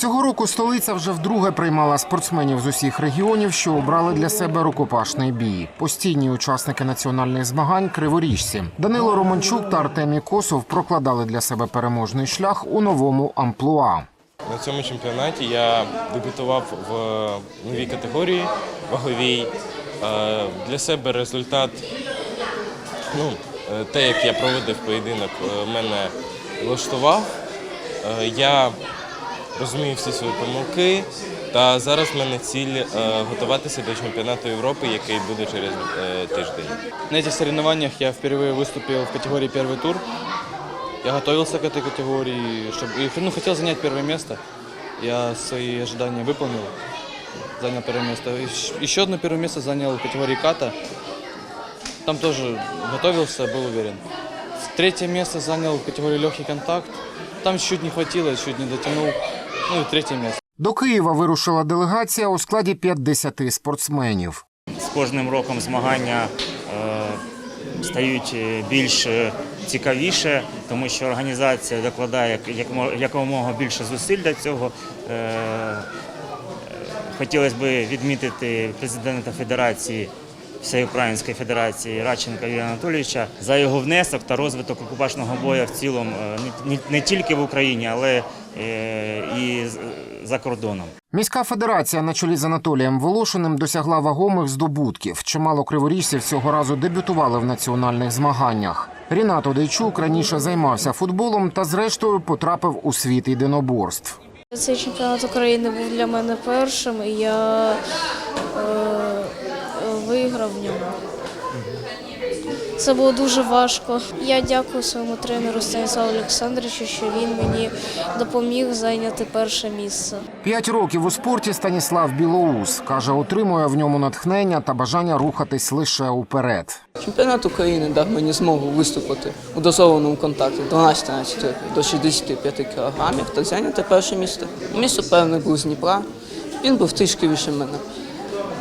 Цього року столиця вже вдруге приймала спортсменів з усіх регіонів, що обрали для себе рукопашний бій. Постійні учасники національних змагань криворіжці. Данило Романчук та Артемій Косов прокладали для себе переможний шлях у новому амплуа. На цьому чемпіонаті я дебютував в новій категорії ваговій. Е, Для себе результат, ну, е, те, як я проводив поєдинок, е, мене влаштував. Я розумію всі свої помилки, та зараз в мене ціль е, готуватися до чемпіонату Європи, який буде через е, тиждень. На этих соревнованиях я впервые выступил в категории первый тур. Я готовился к этой категории, чтобы, и, ну, хотел занять первое место. Я свои ожидания выполнил, занял первое место. Ещ- Еще одно первое место занял в категории ката. Там тоже готовился, был уверен. Третье место занял в категории легкий контакт. Там чуть не хватило, чуть не дотянул. Ну и третье место. До Києва вирушила делегація у складі 50 спортсменів. з кожним роком змагання е, стають е, більш е, цікавіше, тому що організація докладає як- як мо- якомога більше зусиль для цього. Е, е, Хотілося б відмітити президента Федерації. Всеукраїнської федерації Радченка Юрія Анатолійовича за його внесок та розвиток окупашного бою в цілому е, не, тільки в Україні, але е, і з- за кордоном. Міська федерація на чолі з Анатолієм Волошиним досягла вагомих здобутків. Чимало криворіжців цього разу дебютували в національних змаганнях. Рінат Одейчук раніше займався футболом та, зрештою, потрапив у світ єдиноборств. Цей чемпіонат України був для мене першим, і я е, виграв в ньому. Це було дуже важко. Я дякую своєму тренеру Станіславу Олександровичу, що він мені допоміг зайняти перше місце. П'ять років у спорті Станіслав Білоус каже, отримує в ньому натхнення та бажання рухатись лише уперед. Чемпіонат України дав мені змогу виступити у дозованому контакті 12 до 65 кілограмів та зайняти перше місце. Мій суперник був з Дніпра, він був трішки вище мене.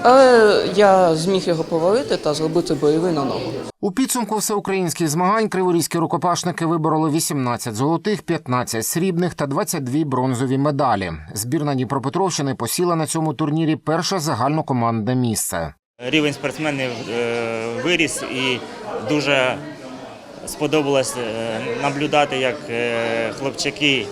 Але я зміг його повалити та зробити бойовий на ногу. У підсумку всеукраїнських змагань криворізькі рукопашники вибороли 18 золотих, 15 срібних та 22 бронзові медалі. Збірна Дніпропетровщини посіла на цьому турнірі перше загальнокомандне місце. Рівень спортсменів е, виріс і дуже сподобалось е, наблюдати, як е, хлопчаки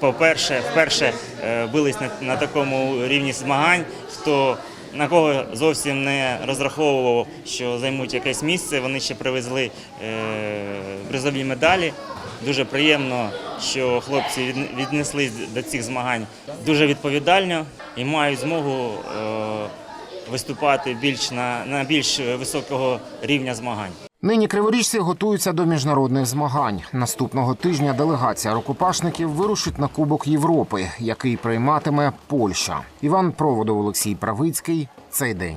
вперше, вперше е, бились на, на такому рівні змагань. Хто на кого зовсім не розраховував, що займуть якесь місце, вони ще привезли е, призові медалі. Дуже приємно, що хлопці від- віднеслись до цих змагань дуже відповідально і мають змогу е, виступати більш на, на більш високого рівня змагань. Нині криворіжці готуються до міжнародних змагань. Наступного тижня делегація рукопашників вирушить на Кубок Європи, який прийматиме Польща. Іван Проводов, Олексій Правицький. Цей день.